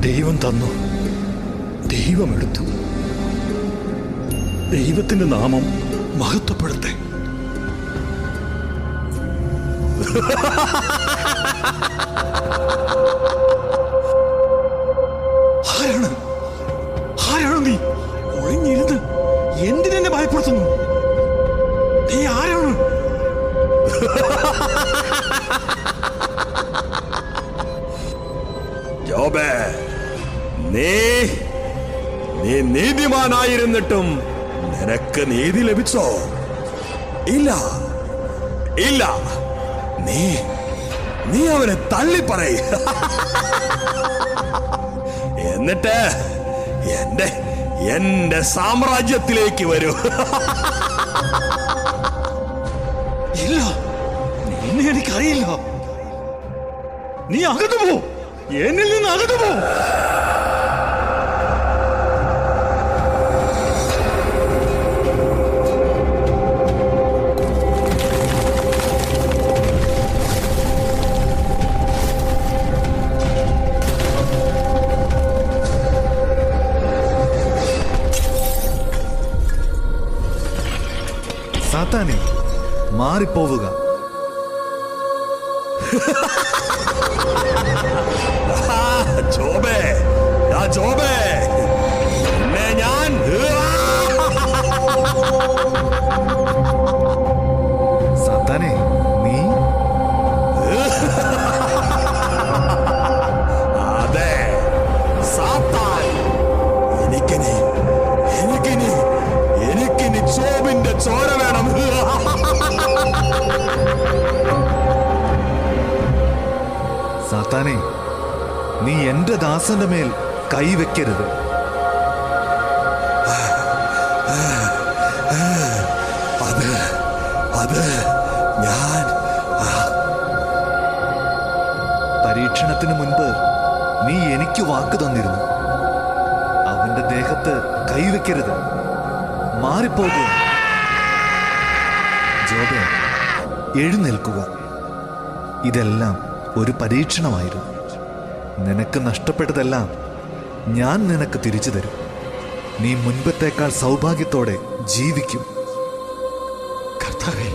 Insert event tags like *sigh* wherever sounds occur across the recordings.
ദൈവം തന്നു. ദൈവമെടുത്തു ദൈവത്തിന്റെ നാമം മഹത്വപ്പെടുത്തെ. ആരാണ്? ആരാണ് നീ? ഒളിഞ്ഞിരുന്ന് എന്തിനെന്നെ ഭയപ്പെടുത്തുന്നു? നീ ആരാണ്? ജോബേ നീ നീ നീതിമാനായിരുന്നിട്ടും നിനക്ക് നീതി ലഭിച്ചോ? ഇല്ല ഇല്ല. നീ നീ അവനെ തള്ളി പറയ *laughs* എന്നിട്ട് എന്റെ എന്റെ സാമ്രാജ്യത്തിലേക്ക് വരൂ. *laughs* ഇല്ല നിന്നെ എനിക്കറിയില്ല. നീ അകത്തു പോ. എന്നിൽ നിന്ന് അകന്നു പോ സാത്താനെ മാറിപ്പോവുക ആ, ജോബേ. ആ ജോബേ. നിന്നെ ഞാൻ സാത്താനെ നീ? അതെ. സാത്താൻ എനിക്കിനി എനിക്കിനി എനിക്കിനി ജോബിന്റെ ചോര സാത്താനെ നീ എന്റെ ദാസന്റെ മേൽ കൈവെക്കരുത് അത് അത് ഞാൻ പരീക്ഷണത്തിന് മുൻപ് നീ എനിക്ക് വാക്ക് തന്നിരുന്നു. അവന്റെ ദേഹത്ത് കൈവെക്കരുത് മാറിപ്പോകുക ജോബ എഴുന്നേൽക്കുക. ഇതെല്ലാം ഒരു പരീക്ഷണമായിരുന്നു. നിനക്ക് നഷ്ടപ്പെട്ടതെല്ലാം ഞാൻ നിനക്ക് തിരിച്ചു തരും. നീ മുൻപത്തേക്കാൾ സൗഭാഗ്യത്തോടെ ജീവിക്കും. കർത്താവേ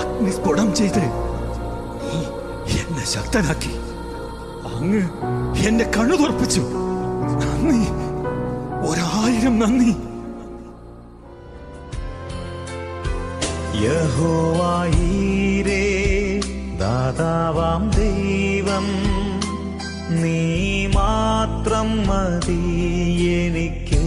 അഗ്നിസ്ഫോടം ചെയ്ത് നീ എന്നെ ശക്തനാക്കി. അങ്ങ് എന്റെ കണ്ണു തുറപ്പിച്ചു നന്ദി. ഒരായിരം നന്ദി. യഹോവായീരേ ദാതാവാം ദൈവം നീ മാത്രം മതി എനിക്ക്.